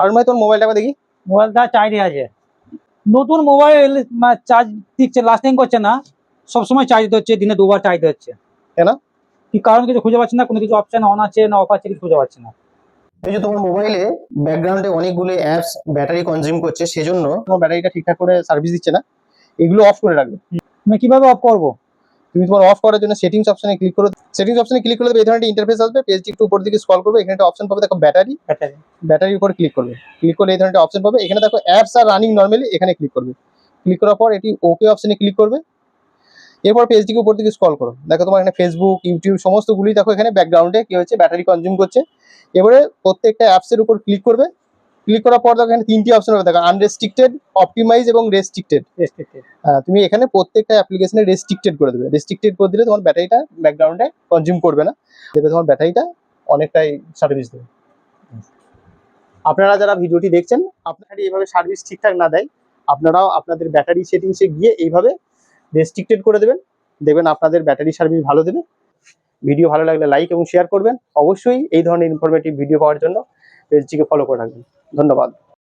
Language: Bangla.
আর ভাই তোর মোবাইলটা দেখি। মোবাইলটা চার্জে আছে নতুন মোবাইল চার্জ টিকছে লাস্টিং করছে না। সবসময় চার্জ দিতে হচ্ছে দিনে দুবার চার্জ দিতে হচ্ছে। কেন? কি কারণ কিছু খুঁজে পাচ্ছি না কোনো কিছু অপশন অন আছে না অফ আছে কিছু খুঁজে পাচ্ছি না। এই যে তোমার মোবাইলে ব্যাকগ্রাউন্ডে অনেকগুলো অ্যাপস ব্যাটারি কনজিউম করছে সেজন্য তোমার ব্যাটারিটা ঠিকঠাক করে সার্ভিস দিচ্ছে না। এগুলো অফ করে রাখবে। আমি কীভাবে অফ করব? তুমি তোমার অফ করার জন্য সেটিংস অপশনে ক্লিক করো সেটিংস অপশনে ক্লিক করে দেবে এই ধরনের ইন্টারফেস আসবে। পেজটি একটু উপর দিকে স্ক্রল করবে এখানে একটা অপশন পাবে দেখো ব্যাটারি ব্যাটারি ব্যাটারির উপর ক্লিক করবে। ক্লিক করলে এই ধরনের অপশন পাবে। এখানে দেখো অ্যাপস আর রানিং নর্মালি এখানে ক্লিক করবে। ক্লিক করার পর এটি ওকে অপশনে ক্লিক করবে। এরপর পেজটিকে উপর দিকে স্ক্রল করো। দেখো তোমার এখানে ফেসবুক ইউটিউব সমস্তগুলি দেখো এখানে ব্যাকগ্রাউন্ডে কি হচ্ছে ব্যাটারি কনজিউম করছে। এবারে প্রত্যেকটা অ্যাপসের উপর ক্লিক করবে। ক্লিক করার পর দেখো এখানে তিনটি অপশন হবে। দেখো আনরেস্ট্রিক্টেড অপটিমাইজ এবং রেস্ট্রিক্টেড হ্যাঁ তুমি এখানে প্রত্যেকটা অ্যাপ্লিকেশনে রেস্ট্রিক্টেড করে দেবে। রেস্ট্রিক্টেড করে দিলে তোমার ব্যাটারিটা ব্যাকগ্রাউন্ডে কনজিউম করবে না। দেবে তোমার ব্যাটারিটা অনেকটাই সার্ভিস দেবে। আপনারা যারা ভিডিওটি দেখছেন আপনারা এইভাবে সার্ভিস ঠিকঠাক না দেয় আপনারাও আপনাদের ব্যাটারি সেটিংসে গিয়ে এইভাবে রেস্ট্রিক্টেড করে দেবেন। দেখবেন আপনাদের ব্যাটারি সার্ভিস ভালো দেবে। ভিডিও ভালো লাগলে লাইক এবং শেয়ার করবেন। অবশ্যই এই ধরনের ইনফরমেটিভ ভিডিও পাওয়ার জন্য পেজটিকে ফলো করে রাখবেন। ধন্যবাদ।